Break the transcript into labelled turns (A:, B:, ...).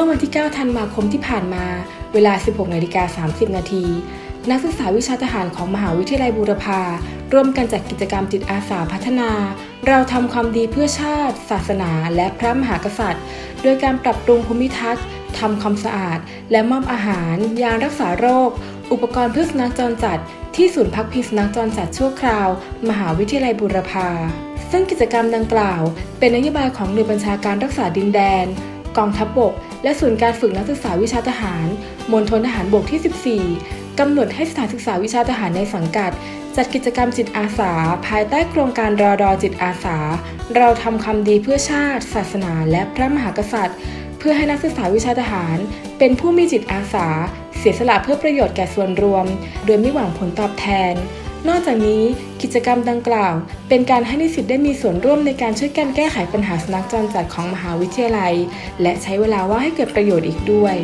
A: มื่อวันที่ 9 ธันวาคมที่ผ่านมา เวลา 16นาฬิกา30 นาที นักศึกษาวิชาทหารของมหาวิทยาลัยบูรพา ร่วมกันจัดกิจกรรมจิตอาสาพัฒนา เราทำความดีเพื่อชาติ ศาสนา และพระมหากษัตริย์ โดยการปรับปรุงภูมิทัศน์ทำความสะอาด และมอบอาหาร ยารักษาโรค อุปกรณ์เพื่อสุนัขจรจัด ที่ศูนย์พักพิงสุนัขจรจัดชั่วคราว มหาวิทยาลัยบูรพา ซึ่งกิจกรรมดังกล่าว เป็นนโยบายของหน่วยบัญชาการรักษาดินแดน กองทัพบบก และศูนย์การฝึกนักศึกษาวิชาทหารมณฑลทหารบกที่ 14 กำหนดให้สถานศึกษาวิชาทหารในสังกัด จัดกิจกรรมจิตอาสา ภายใต้โครงการรอดอจิตอาสา เราทำความดีเพื่อชาติ ศาสนา และพระมหากษัตริย์ เพื่อให้นักศึกษาวิชาทหาร เป็นผู้มีจิตอาสา เสียสละเพื่อประโยชน์แก่ส่วนรวม โดยไม่หวังผลตอบแทน นอกจากนี้กิจกรรมดังกล่าว เป็นการให้นิสิตได้มีส่วนร่วมในการช่วยกันแก้ไขปัญหาสุนัขจรจัดของมหาวิทยาลัย และใช้เวลาว่างให้เกิดประโยชน์อีกด้วย